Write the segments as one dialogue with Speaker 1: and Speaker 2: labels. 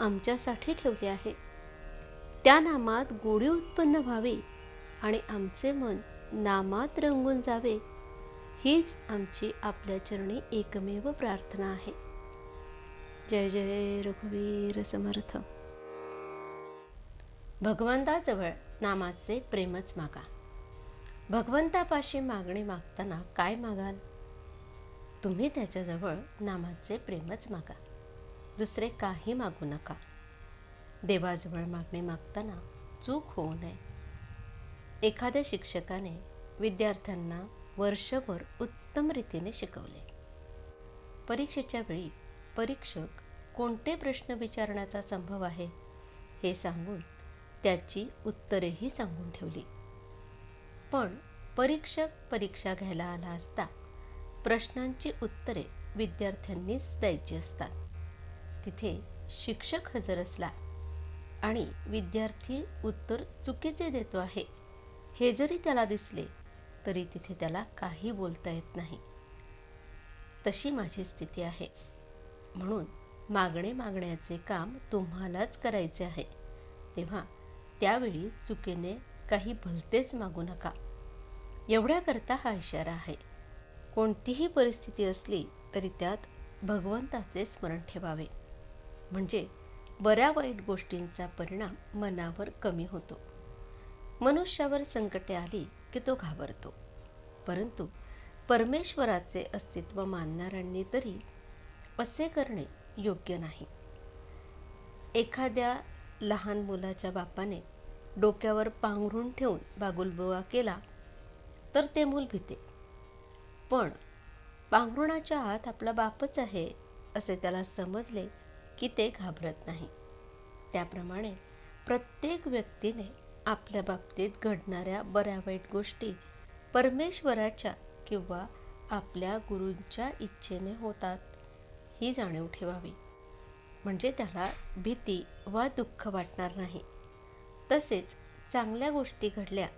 Speaker 1: आमच्यासाठी ठेवले आहे. त्या नामात गोडी उत्पन्न व्हावी आणि आमचे मन नामात रंगून जावे हीच आमची आपल्या चरणी एकमेव प्रार्थना आहे. जय जय रघुवीर समर्थ. भगवंताजवळ नामाचे प्रेमच मागा. भगवंतापाशी मागणी मागताना काय मागाल? तुम्ही त्याच्याजवळ नामाचे प्रेमच मागा. दुसरे काही मागू नका. देवाजवळ मागणी मागताना चूक होऊ नये. एखाद्या शिक्षकाने विद्यार्थ्यांना वर्षभर उत्तम रीतीने शिकवले. परीक्षेच्या वेळी परीक्षक कोणते प्रश्न विचारण्याचा संभव आहे हे सांगून त्याची उत्तरेही सांगून ठेवली. पण परीक्षक परीक्षा घ्यायला आला असता प्रश्नांची उत्तरे विद्यार्थ्यांनीच द्यायची असतात. तिथे शिक्षक हजर असला आणि विद्यार्थी उत्तर चुकीचे देतो आहे. हे जरी त्याला दिसले तरी तिथे त्याला काही बोलता येत नाही. तशी माझी स्थिती आहे. म्हणून मागणे मागण्याचे काम तुम्हालाच करायचे आहे. तेव्हा त्यावेळी चुकीने काही भलतेच मागू नका. एवढ्याकरता हा इशारा आहे. कोणतीही परिस्थिती असली तरी त्यात भगवंताचे स्मरण ठेवावे. म्हणजे बऱ्या वाईट गोष्टींचा परिणाम मनावर कमी होतो. मनुष्यावर संकटे आली की तो घाबरतो. परंतु परमेश्वराचे अस्तित्व मानणाऱ्यांनी तरी असे करणे योग्य नाही. एखाद्या लहान मुलाच्या बापाने डोक्यावर पांघरून ठेवून बागुलबुवा केला तर ते मूल भीते. पण पांघरुणाच्या आत आपला बापच आहे असे त्याला समजले की ते घाबरत नाही. त्याप्रमाणे प्रत्येक व्यक्तीने आपल्या बाबतीत घडणाऱ्या बऱ्या वाईट गोष्टी परमेश्वराच्या किंवा आपल्या गुरूंच्या इच्छेने होतात ही जाणीव ठेवावी. म्हणजे त्याला भीती वा दुःख वाटणार नाही. तसेच चांगल्या गोष्टी घडल्या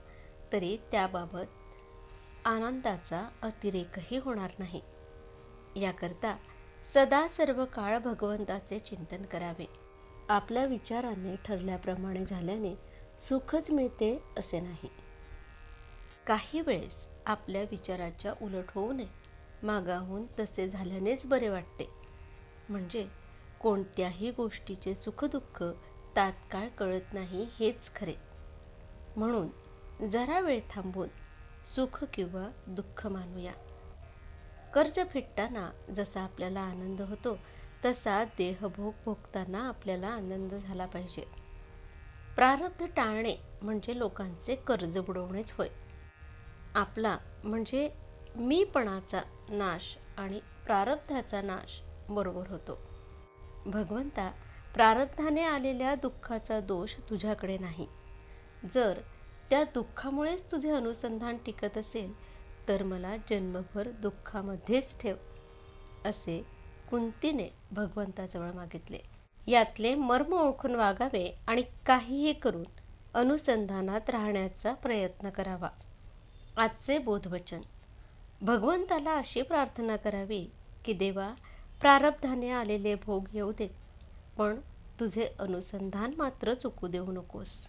Speaker 1: तरी त्याबाबत आनंदाचा अतिरेकही होणार नाही. याकरता सदा सर्व काळ भगवंताचे चिंतन करावे. आपल्या विचाराने ठरल्याप्रमाणे झाल्याने सुखच मिळते असे नाही. काही वेळेस आपल्या विचाराच्या उलट होऊ नये मागाहून तसे झाल्यानेच बरे वाटते. म्हणजे कोणत्याही गोष्टीचे सुखदुःख तात्काळ कळत नाही हेच खरे. म्हणून जरा वेळ थांबून सुख किंवा दुःख मानूया. कर्ज फेडताना जसा आपल्याला आनंद होतो तसा देहभोग भोगताना आपल्याला आनंद झाला पाहिजे. प्रारब्ध टाळणे म्हणजे लोकांचे कर्ज बुडवणेच होय. आपला म्हणजे मीपणाचा नाश आणि प्रारब्धाचा नाश बरोबर होतो. भगवंता प्रारब्धाने आलेल्या दुःखाचा दोष तुझ्याकडे नाही. जर त्या दुःखामुळेच तुझे अनुसंधान टिकत असेल तर मला जन्मभर दुःखामध्येच ठेव असे कुंतीने भगवंताजवळ मागितले. यातले मर्म ओळखून वागावे आणि काहीही करून अनुसंधानात राहण्याचा प्रयत्न करावा. आजचे बोधवचन. भगवंताला अशी प्रार्थना करावी की देवा प्रारब्धाने आलेले भोग येऊ देत पण तुझे अनुसंधान मात्र चुकू देऊ नकोस.